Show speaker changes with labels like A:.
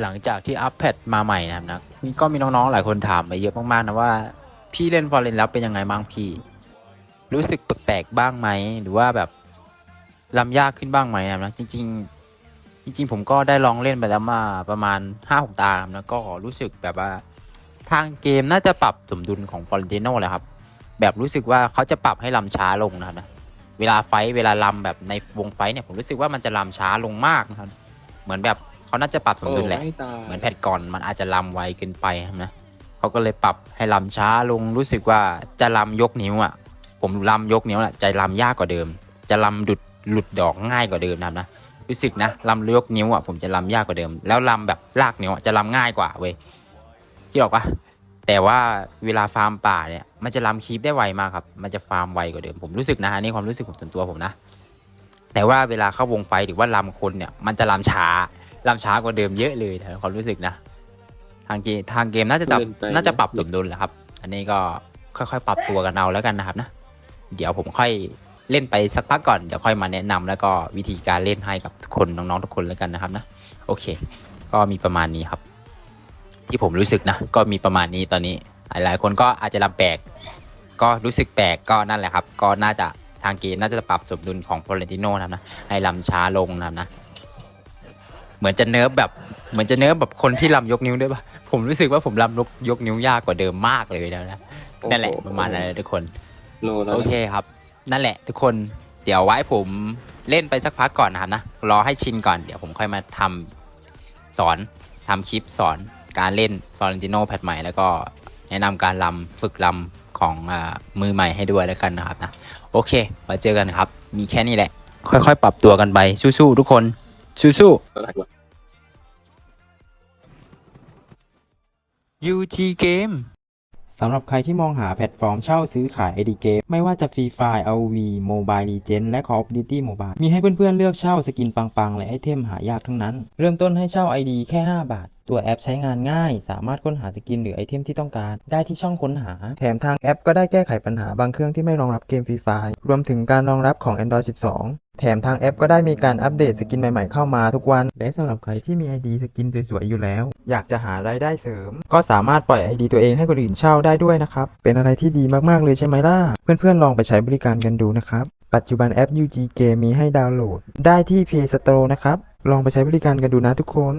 A: หลังจากที่อัปเดตมาใหม่นะครับนะมีก็มีน้องๆหลายคนถามมาเยอะมากๆนะว่า พี่เล่นฟอร์เรนแล้วเป็นยังไงบ้างพี่ รู้สึกแปลกๆบ้างไหมหรือว่าแบบลำยากขึ้นบ้างไหมนะครับนะจริง ๆ จริง ๆ ผมก็ได้ลองเล่นไปแล้วมาประมาณ5้าหกตาครับนะก็รู้สึกแบบว่าทางเกมน่าจะปรับสมดุลของฟอร์เรนติโนแหละครับ แบบรู้สึกว่าเขาจะปรับให้ลำช้าลงนะครับนะเวลาไฟเวลาลำแบบในวงไฟเนี่ยผมรู้สึกว่ามันจะลำช้าลงมากนะครับ เหมือนแบบ เขาน่าจะปรับสมดุลแหละ
B: โอ้ไม่ตาย
A: เหมือนแพทก่อนมันอาจจะลำไวเกินไปครับนะเขาก็เลยปรับให้ลำช้าลงรู้สึกว่าจะลำยกนิ้วอะ ผมลำยกนิ้วแหละจะลำยากกว่าเดิม จะลำดุดหลุดดอกง่ายกว่าเดิมนะครับนะรู้สึกนะลำยกนิ้วอะผมจะลำยากกว่าเดิม แล้วลำแบบลากนิ้วอะจะลำง่ายกว่าเว้ยที่บอกว่าแต่ว่าเวลาฟาร์มป่าเนี่ยมันจะลำคีปได้ไวมากครับ มันจะฟาร์มไวกว่าเดิมผมรู้สึกนะอันนี้ความรู้สึกของส่วนตัวผมนะ แต่ว่าเวลาเข้าวงไฟหรือว่าลำคนเนี่ยมันจะลำช้า ลำช้ากว่าเดิมเยอะเลยนะความรู้สึกนะ ทางเกมทางเกมน่าจะจับ
B: เกินไป
A: น่าจะปรับสมดุลแหละครับ อันนี้ก็ค่อยๆ ปรับตัวกันเอาแล้วกันนะครับนะ เดี๋ยวผมค่อยเล่นไปสักพักก่อน เดี๋ยวค่อยมาแนะนำแล้วก็วิธีการเล่นให้กับทุกคนน้องๆทุกคนแล้วกันนะครับนะ โอเค ก็มีประมาณนี้ครับ ที่ผมรู้สึกนะ ก็มีประมาณนี้ตอนนี้ หลายๆ คนก็อาจจะลำแปลก ก็รู้สึกแปลกก็นั่นแหละครับ ก็น่าจะทางเกมน่าจะปรับสมดุลของโพลติโนนะครับนะให้ลำช้าลงนะครับนะ เหมือนจะเนิร์ฟแบบเหมือนจะเนิร์ฟแบบคนที่ลำยกนิ้วด้วยป่ะผมรู้สึกว่าผมลำยกยกนิ้วยากกว่าเดิมมากเลยแล้วนะนั่นแหละประมาณนั้นเลยทุกคน
B: โลแล้ว
A: โอ
B: นะ
A: เคครับ นั่นแหละ ทุกคนเดี๋ยวไว้ผมเล่นไปสักพักก่อนนะครับนะรอให้ชินก่อนเดี๋ยวผมค่อยมาทำสอนทำคลิปสอนการเล่นฟลอเรนติโนแพทใหม่แล้วก็แนะนำการลำฝึกลำของอามือใหม่ให้ด้วยแล้วกันนะครับนะโอเคมาเจอกันครับ มีแค่นี้แหละ ค่อยๆ ปรับตัวกันไปสู้ๆทุกคน สู้
B: อะไรวะ
A: ๆ UT Game
C: สำหรับใครที่มองหาแพลตฟอร์มเช่าซื้อขาย ID เกมไม่ว่าจะ Free Fire ROV Mobile Legends และ Call of Duty Mobile มีให้เพื่อนๆเลือกเช่าสกินปังๆ และไอเทมหายากทั้งนั้น เริ่มต้นให้เช่า ID แค่ 5 บาท ตัวแอปใช้งานง่าย สามารถค้นหาสกินหรือไอเทมที่ต้องการ ได้ที่ช่องค้นหา แถมทางแอปก็ได้แก้ไขปัญหาบางเครื่องที่ไม่รองรับเกม Free Fire รวมถึงการรองรับของ Android 12 แถมทางแอปก็ได้มีการอัปเดตสกินใหม่ๆเข้ามาทุกวัน และสำหรับใครที่มี ID สกินสวยๆอยู่แล้ว อยากจะหารายได้เสริม ก็สามารถปล่อย ID ตัวเองให้คนอื่นเช่าได้ด้วยนะครับเป็นอะไรที่ดีมากๆเลยใช่ไหมล่ะเพื่อนๆลองไปใช้บริการกันดูนะครับปัจจุบันแอป UG Game มีให้ดาวน์โหลด ได้ที่ Play Store นะครับ ลองไปใช้บริการกันดูนะทุกคน